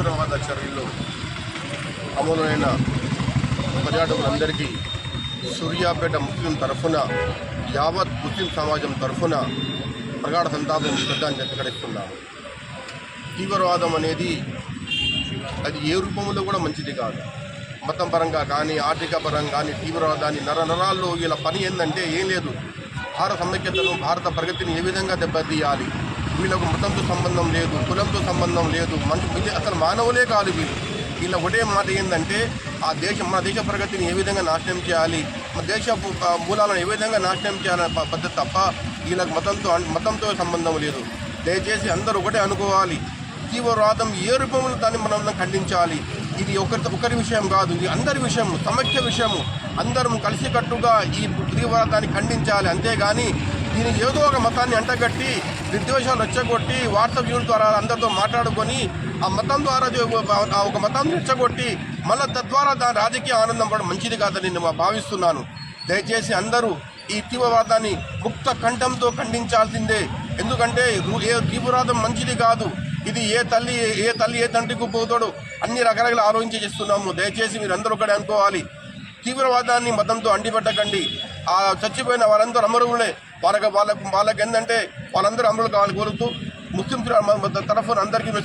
తీవ్రవాద చర్యల్లో అమలైన పర్యాటకులందరికీ సూర్యాపేట ముస్లిం తరఫున యావత్ ముస్లిం సమాజం తరఫున ప్రగాఢ సంతాపం శ్రద్ధాన్ని వ్యక్తకరిస్తున్నాము తీవ్రవాదం అనేది అది ఏ రూపంలో కూడా మంచిది కాదు. మతం పరంగా కానీ ఆర్థిక పరంగా కానీ తీవ్రవాదాన్ని నర నరాల్లో వీళ్ళ పని ఏంటంటే ఏం లేదు. భారత సమైక్యతను భారత ప్రగతిని ఏ విధంగా దెబ్బతీయాలి? వీళ్ళకు మతంతో సంబంధం లేదు కులంతో సంబంధం లేదు. మంచి ఇది అసలు మానవులే కాదు వీళ్ళు. వీళ్ళ ఒకటే మాట ఏంటంటే ఆ దేశం మన దేశ ప్రగతిని ఏ విధంగా నాశనం చేయాలి మన దేశ మూలాలను ఏ విధంగా నాశనం చేయాలనే పద్ధతి తప్ప వీళ్ళకి మతంతో మతంతో సంబంధం లేదు. దయచేసి అందరూ ఒకటే అనుకోవాలి. తీవ్రవాదం ఏ రూపంలో దాన్ని మనం ఖండించాలి? ఇది ఒకరి ఒకరి విషయం కాదు ఇది అందరి విషయం సమైక్య విషయము. అందరం కలిసికట్టుగా ఈ తీవ్రవాదాన్ని ఖండించాలి. అంతేగాని దీనికి ఏదో ఒక మతాన్ని అంటగట్టి విద్వేషాలు రెచ్చగొట్టి వాట్సాప్ యూనిట్ ద్వారా అందరితో మాట్లాడుకొని ఆ మతం ద్వారా ఒక మతాన్ని రెచ్చగొట్టి మళ్ళీ తద్వారా దాని రాజకీయ ఆనందం పడడం మంచిది కాదని నేను భావిస్తున్నాను. దయచేసి అందరూ ఈ తీవ్రవాదాన్ని ముక్త కంఠంతో ఖండించాల్సిందే. ఎందుకంటే ఏ తీవ్రవాదం మంచిది కాదు. ఇది ఏ తల్లి ఏ తల్లి ఏ తండ్రికి పోతాడు అన్ని రకరకాల ఆలోచించి చేస్తున్నాము దయచేసి మీరు అందరూ ఒకటి అనుకోవాలి. తీవ్రవాదాన్ని మతంతో అండిపెట్టకండి ఆ చచ్చిపోయిన వాళ్ళందరూ అమరువులే వాళ్ళకి వాళ్ళకు వాళ్ళకి ఏంటంటే వాళ్ళందరూ అమరులు కావాలని కోరుతూ ముస్లిం తరఫున అందరికీ మేము